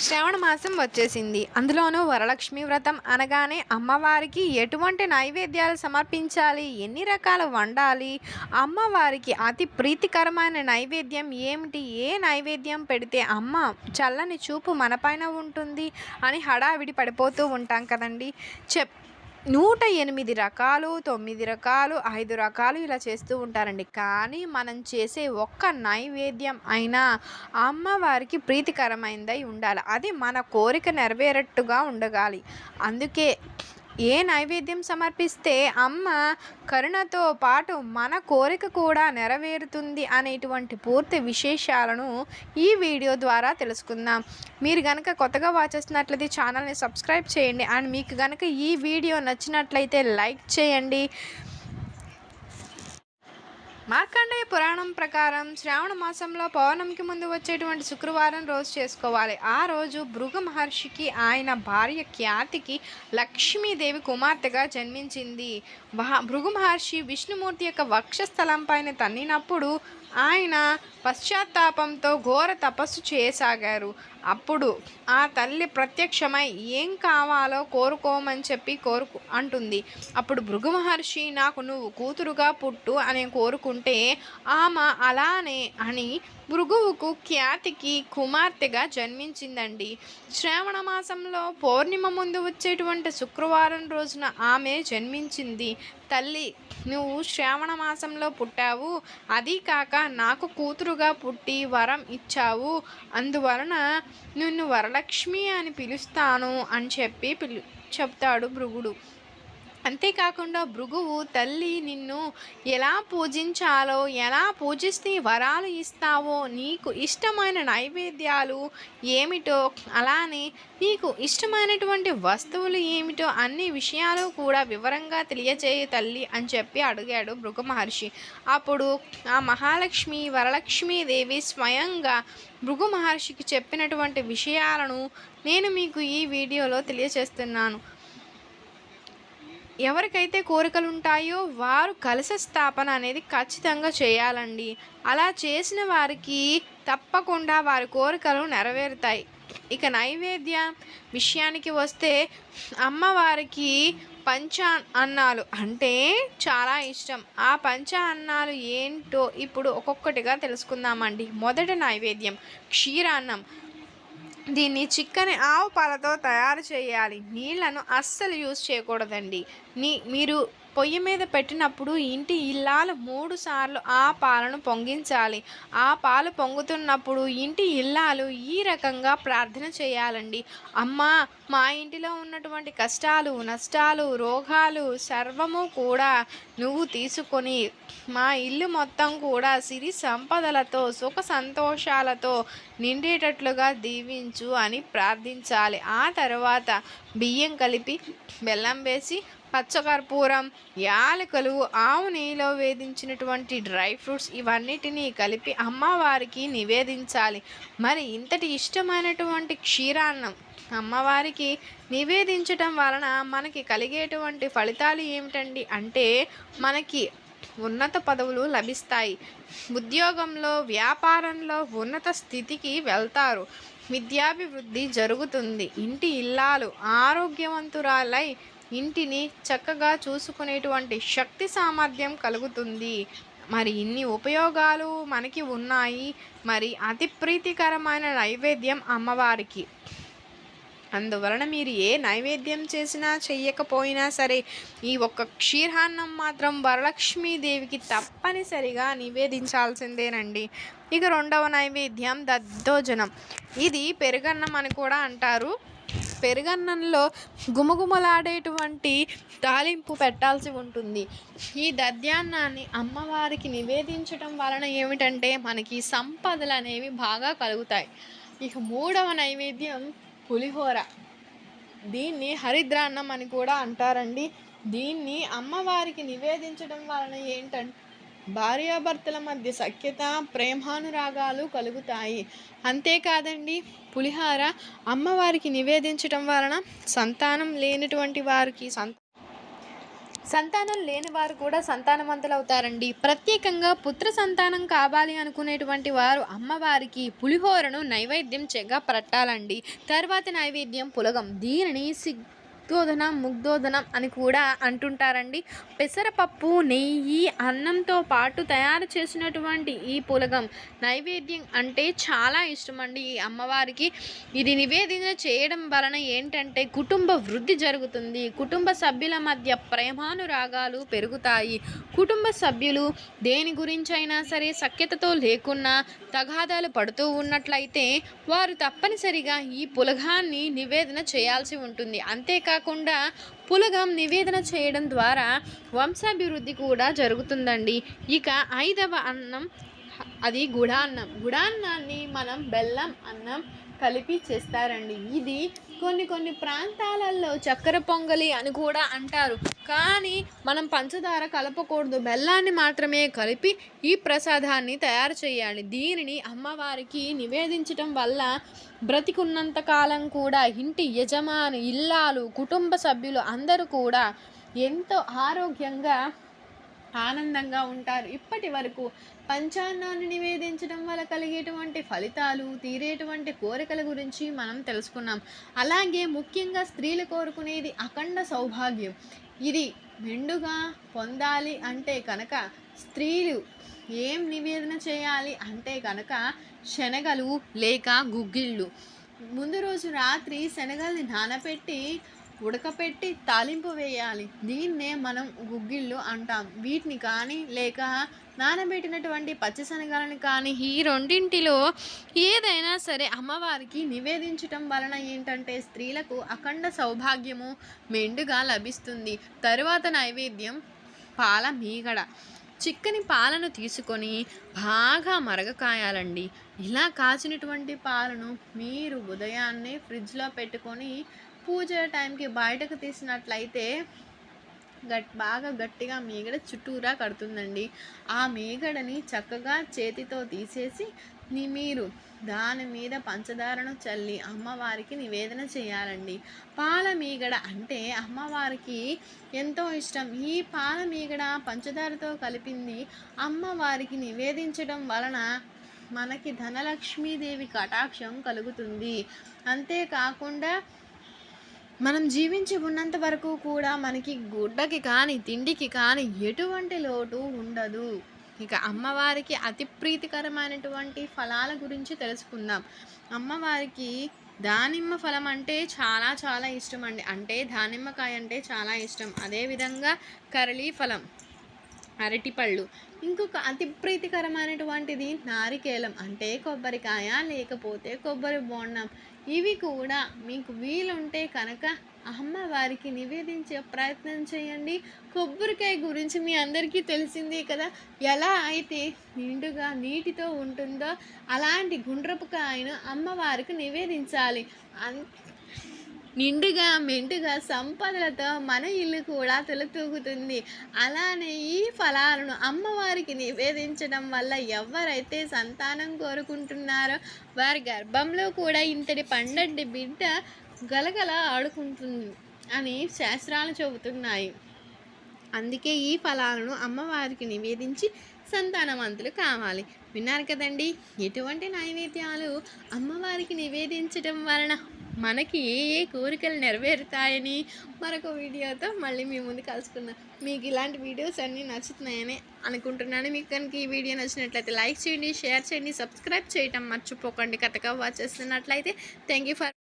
శ్రావణ మాసం వచ్చేసింది. అందులోనూ వరలక్ష్మి వ్రతం అనగానే అమ్మవారికి ఎటువంటి నైవేద్యాలు సమర్పించాలి? ఎన్ని రకాలు వండాలి? అమ్మవారికి అతి ప్రీతికరమైన నైవేద్యం ఏమిటి? ఏ నైవేద్యం పెడితే అమ్మ చల్లని చూపు మనపైన ఉంటుంది అని హడావిడి పడిపోతూ ఉంటాం కదండి. చెప్ నూట ఎనిమిది రకాలు తొమ్మిది రకాలు ఐదు రకాలు ఇలా చేస్తూ ఉంటారండి. కానీ మనం చేసే ఒక్క నైవేద్యం అయినా అమ్మవారికి ప్రీతికరమైనదై ఉండాలి. అది మన కోరిక నెరవేరట్టుగా ఉండగాలి. అందుకే ఏ నైవేద్యం సమర్పిస్తే అమ్మ కరుణతో పాటు మన కోరిక కూడా నెరవేరుతుంది అనేటువంటి పూర్తి విశేషాలను ఈ వీడియో ద్వారా తెలుసుకుందాం. మీరు కనుక కొత్తగా వాచ్ చేస్తున్నట్లయితే ఛానల్ని సబ్స్క్రైబ్ చేయండి. అండ్ మీకు కనుక ఈ వీడియో నచ్చినట్లయితే లైక్ చేయండి. మార్కండేయ పురాణం ప్రకారం శ్రావణ మాసంలో పౌర్ణమికి ముందు వచ్చేటువంటి శుక్రవారం రోజు చేసుకోవాలి. ఆ రోజు భృగు మహర్షికి ఆయన భార్య ఖ్యాతికి లక్ష్మీదేవి కుమార్తెగా జన్మించింది. భృగు మహర్షి విష్ణుమూర్తి యొక్క వక్షస్థలం పైన తన్నినప్పుడు ఆయన పశ్చాత్తాపంతో ఘోర తపస్సు చేయసాగారు. అప్పుడు ఆ తల్లి ప్రత్యక్షమై ఏం కావాలో కోరుకోమని చెప్పి కోరుకు అంటుంది. అప్పుడు భృగు మహర్షి నాకు నువ్వు కూతురుగా పుట్టు అని కోరుకుంటే ఆమె అలానే అని భృగువుకు ఖ్యాతికి కుమార్తెగా జన్మించిందండి. శ్రావణ మాసంలో పౌర్ణిమ ముందు వచ్చేటువంటి శుక్రవారం రోజున ఆమె జన్మించింది. తల్లి నువ్వు శ్రావణ మాసంలో పుట్టావు. అది కాక నాకు కూతురుగా పుట్టి వరం ఇచ్చావు. అందువలన నిన్ను వరలక్ష్మి అని పిలుస్తాను అని చెప్పి పిలు చెప్తాడు భృగుడు. అంతేకాకుండా భృగువు తల్లి నిన్ను ఎలా పూజించాలో ఎలా పూజిస్తే వరాలు ఇస్తావో నీకు ఇష్టమైన నైవేద్యాలు ఏమిటో అలానే నీకు ఇష్టమైనటువంటి వస్తువులు ఏమిటో అన్ని విషయాలు కూడా వివరంగా తెలియజేయ తల్లి అని చెప్పి అడిగాడు భృగు మహర్షి. అప్పుడు ఆ మహాలక్ష్మి వరలక్ష్మీదేవి స్వయంగా భృగు మహర్షికి చెప్పినటువంటి విషయాలను నేను మీకు ఈ వీడియోలో తెలియజేస్తున్నాను. ఎవరికైతే కోరికలు ఉంటాయో వారు కలశ స్థాపన అనేది ఖచ్చితంగా చేయాలండి. అలా చేసిన వారికి తప్పకుండా వారి కోరికలు నెరవేరుతాయి. ఇక నైవేద్య విషయానికి వస్తే అమ్మవారికి పంచ అన్నాలు అంటే చాలా ఇష్టం. ఆ పంచ అన్నాలు ఏంటో ఇప్పుడు ఒక్కొక్కటిగా తెలుసుకుందామండి. మొదటి నైవేద్యం క్షీరాన్నం. దీన్ని చిక్కని ఆవు పాలతో తయారు చేయాలి. నీళ్ళను అస్సలు యూజ్ చేయకూడదండి. నీ మీరు పొయ్యి మీద పెట్టినప్పుడు ఇంటి ఇల్లాలు మూడు సార్లు ఆ పాలను పొంగించాలి. ఆ పాలు పొంగుతున్నప్పుడు ఇంటి ఇల్లాలు ఈ రకంగా ప్రార్థన చేయాలండి. అమ్మా మా ఇంటిలో ఉన్నటువంటి కష్టాలు నష్టాలు రోగాలు సర్వము కూడా నువ్వు తీసుకొని మా ఇల్లు మొత్తం కూడా సిరి సంపదలతో సుఖ సంతోషాలతో నిండేటట్లుగా దీవించు అని ప్రార్థించాలి. ఆ తర్వాత బియ్యం కలిపి బెల్లం వేసి పచ్చకర్పూరం యాలకులు ఆవు నెయ్యిలో వేధించినటువంటి డ్రై ఫ్రూట్స్ ఇవన్నిటినీ కలిపి అమ్మవారికి నివేదించాలి. మరి ఇంతటి ఇష్టమైనటువంటి క్షీరాన్నం అమ్మవారికి నివేదించటం వలన మనకి కలిగేటువంటి ఫలితాలు ఏమిటండి? అంటే మనకి ఉన్నత పదవులు లభిస్తాయి. ఉద్యోగంలో వ్యాపారంలో ఉన్నత స్థితికి వెళ్తారు. విద్యాభివృద్ధి జరుగుతుంది. ఇంటి ఇల్లాలు ఆరోగ్యవంతురాలై ఇంటిని చక్కగా చూసుకునేటువంటి శక్తి సామర్థ్యం కలుగుతుంది. మరి ఇన్ని ఉపయోగాలు మనకి ఉన్నాయి. మరి అతి ప్రీతికరమైన నైవేద్యం అమ్మవారికి. అందువలన మీరు ఏ నైవేద్యం చేసినా చెయ్యకపోయినా సరే ఈ ఒక్క క్షీరాన్నం మాత్రం వరలక్ష్మీదేవికి తప్పనిసరిగా నివేదించాల్సిందేనండి. ఇక రెండవ నైవేద్యం దద్దోజనం. ఇది పెరుగన్నం అని కూడా అంటారు. పెరుగన్నంలో గుమగుమలాడేటువంటి తాలింపు పెట్టాల్సి ఉంటుంది. ఈ దద్యాన్నాన్ని అమ్మవారికి నివేదించడం వలన ఏమిటంటే మనకి సంపదలు అనేవి బాగా కలుగుతాయి. ఇక మూడవ నైవేద్యం పులిహోర. దీన్ని హరిద్రాన్నం అని కూడా అంటారండి. దీన్ని అమ్మవారికి నివేదించడం వలన ఏంటంటే భార్యాభర్తల మధ్య సఖ్యత ప్రేమానురాగాలు కలుగుతాయి. అంతేకాదండి పులిహార అమ్మవారికి నివేదించటం వలన సంతానం లేనటువంటి వారికి సంత సంతానం లేని వారు కూడా సంతానవంతులవుతారండి. ప్రత్యేకంగా పుత్ర సంతానం కావాలి అనుకునేటువంటి వారు అమ్మవారికి పులిహోరను నైవేద్యం చెగా పట్టాలండి తర్వాత నైవేద్యం పులగం. దీనిని ముక్తోదనం ముగ్ధోదనం అని కూడా అంటుంటారండి. పెసరపప్పు నెయ్యి అన్నంతో పాటు తయారు చేసినటువంటి ఈ పులగం నైవేద్యం అంటే చాలా ఇష్టం అండి ఈ అమ్మవారికి. ఇది నివేదన చేయడం వలన ఏంటంటే కుటుంబ వృద్ధి జరుగుతుంది. కుటుంబ సభ్యుల మధ్య ప్రేమానురాగాలు పెరుగుతాయి. కుటుంబ సభ్యులు దేని గురించైనా సరే సఖ్యతతో లేకున్నా తగాదాలు పడుతూ ఉన్నట్లయితే వారు తప్పనిసరిగా ఈ పులగాన్ని నివేదన చేయాల్సి ఉంటుంది. అంతేకాకుండా పులగం నివేదన చేయడం ద్వారా వంశాభివృద్ధి కూడా జరుగుతుందండి. ఇక ఐదవ అన్నం అది గుడాన్నం. గుడాన్నాన్ని మనం బెల్లం అన్నం కలిపి చేస్తారండి. ఇది కొన్ని కొన్ని ప్రాంతాలలో చక్కెర పొంగలి అని కూడా అంటారు. కానీ మనం పంచదార కలపకూడదు. బెల్లాన్ని మాత్రమే కలిపి ఈ ప్రసాదాన్ని తయారు చేయాలి. దీనిని అమ్మవారికి నివేదించటం వల్ల బ్రతికున్నంత కాలం కూడా ఇంటి యజమాని ఇల్లాలు కుటుంబ సభ్యులు అందరూ కూడా ఎంతో ఆరోగ్యంగా ఆనందంగా ఉంటారు. ఇప్పటి వరకు పంచాన్నాన్ని నివేదించడం వల్ల కలిగేటువంటి ఫలితాలు తీరేటువంటి కోరికల గురించి మనం తెలుసుకున్నాం. అలాగే ముఖ్యంగా స్త్రీలు కోరుకునేది అఖండ సౌభాగ్యం. ఇది మెండుగా పొందాలి అంటే కనుక స్త్రీలు ఏం నివేదన చేయాలి అంటే కనుక శనగలు లేక గుగ్గిళ్ళు. ముందు రోజు రాత్రి శనగల్ని నానపెట్టి ఉడకపెట్టి తాలింపు వేయాలి. దీన్నే మనం గుగ్గిళ్ళు అంటాం. వీటిని కానీ లేక నానబెట్టినటువంటి పచ్చిశనగలను కానీ ఈ రెండింటిలో ఏదైనా సరే అమ్మవారికి నివేదించటం వలన ఏంటంటే స్త్రీలకు అఖండ సౌభాగ్యము మెండుగా లభిస్తుంది. తరువాత నైవేద్యం పాల మీగడ. చిక్కని పాలను తీసుకొని బాగా మరగకాయాలండి. ఇలా కాచినటువంటి పాలను మీరు ఉదయాన్నే ఫ్రిడ్జ్లో పెట్టుకొని పూజ టైంకి బయటకు తీసినట్లయితే గట్ బాగా గట్టిగా మీగడ చుట్టూరా కడుతుందండి. ఆ మీగడని చక్కగా చేతితో తీసేసి ని మీరు దాని మీద పంచదారను చల్లి అమ్మవారికి నివేదన చేయాలండి. పాల మీగడ అంటే అమ్మవారికి ఎంతో ఇష్టం. ఈ పాల మీగడ పంచదారతో కలిపింది అమ్మవారికి నివేదించడం వలన మనకి ధనలక్ష్మీదేవి కటాక్షం కలుగుతుంది. అంతేకాకుండా మనం జీవించి ఉన్నంత వరకు కూడా మనకి గుడ్డకి కానీ తిండికి కానీ ఎటువంటి లోటు ఉండదు. ఇక అమ్మవారికి అతి ప్రీతికరమైనటువంటి ఫలాల గురించి తెలుసుకుందాం. అమ్మవారికి దానిమ్మ ఫలం అంటే చాలా చాలా ఇష్టం అండి. అంటే దానిమ్మకాయ అంటే చాలా ఇష్టం. అదేవిధంగా కరళీ ఫలం. అరటిపళ్ళు. ఇంకొక అతి ప్రీతికరమైనటువంటిది నారికేలం అంటే కొబ్బరికాయ లేకపోతే కొబ్బరి బోండం. ఇవి కూడా మీకు వీలుంటే కనుక అమ్మవారికి నివేదించే ప్రయత్నం చేయండి. కొబ్బరికాయ గురించి మీ అందరికీ తెలిసిందే కదా? ఎలా అయితే నిండుగా నీటితో ఉంటుందో అలాంటి గుండ్రపు కాయను అమ్మవారికి నివేదించాలి. అన్ నిండుగా మెండుగా సంపదలతో మన ఇల్లు కూడా తొలతూగుతుంది. అలానే ఈ ఫలాలను అమ్మవారికి నివేదించడం వల్ల ఎవరైతే సంతానం కోరుకుంటున్నారో వారి గర్భంలో కూడా ఇంతటి పండంటి బిడ్డ గలగల ఆడుకుంటుంది అని శాస్త్రాలు చెబుతున్నాయి. అందుకే ఈ ఫలాలను అమ్మవారికి నివేదించి సంతానవంతులు కావాలి. విన్నారు కదండి? ఎటువంటి నైవేద్యాలు అమ్మవారికి నివేదించడం వలన మనకి ఏ ఏ కోరికలు నెరవేరుతాయని మరొక వీడియోతో మళ్ళీ మీ ముందు కలుసుకుందాం. మీకు ఇలాంటి వీడియోస్ అన్నీ నచ్చుతున్నాయని అనుకుంటున్నాను. మీకు కనుక ఈ వీడియో నచ్చినట్లయితే లైక్ చేయండి షేర్ చేయండి సబ్స్క్రైబ్ చేయటం మర్చిపోకండి. కథగా వాచ్ చేస్తున్నట్లయితే థ్యాంక్ యూ ఫర్